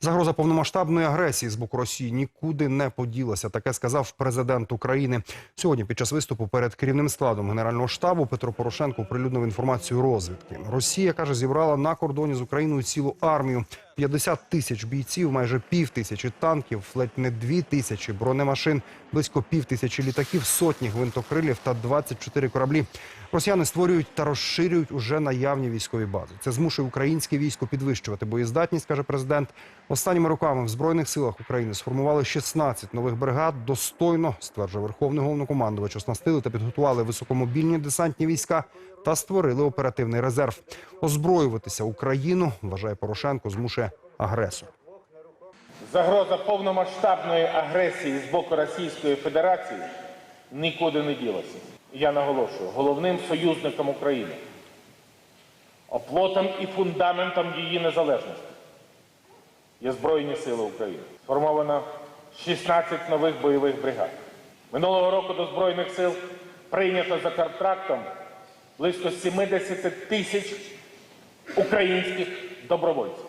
Загроза повномасштабної агресії з боку Росії нікуди не поділася. Таке сказав президент України. Сьогодні під час виступу перед керівним складом Генерального штабу Петро Порошенко оприлюднив інформацію розвідки. Росія каже, зібрала на кордоні з Україною цілу армію. 50 тисяч бійців, майже пів тисячі танків, ледь не дві тисячі бронемашин, близько пів тисячі літаків, сотні гвинтокрилів та 24 кораблі. Росіяни створюють та розширюють уже наявні військові бази. Це змушує українське військо підвищувати боєздатність, каже президент. Останніми роками в збройних силах України сформували 16 нових бригад. Достойно стверджує верховний головнокомандувач. Оснастили та підготували високомобільні десантні війська та створили оперативний резерв. Озброюватися Україну вважає Порошенко, змушує агресор. Загроза повномасштабної агресії з боку Російської Федерації нікуди не ділася. Я наголошую, головним союзником України, оплотом і фундаментом її незалежності є Збройні Сили України. Сформовано 16 нових бойових бригад. Минулого року до Збройних сил прийнято за контрактом близько 70 тисяч українських добровольців.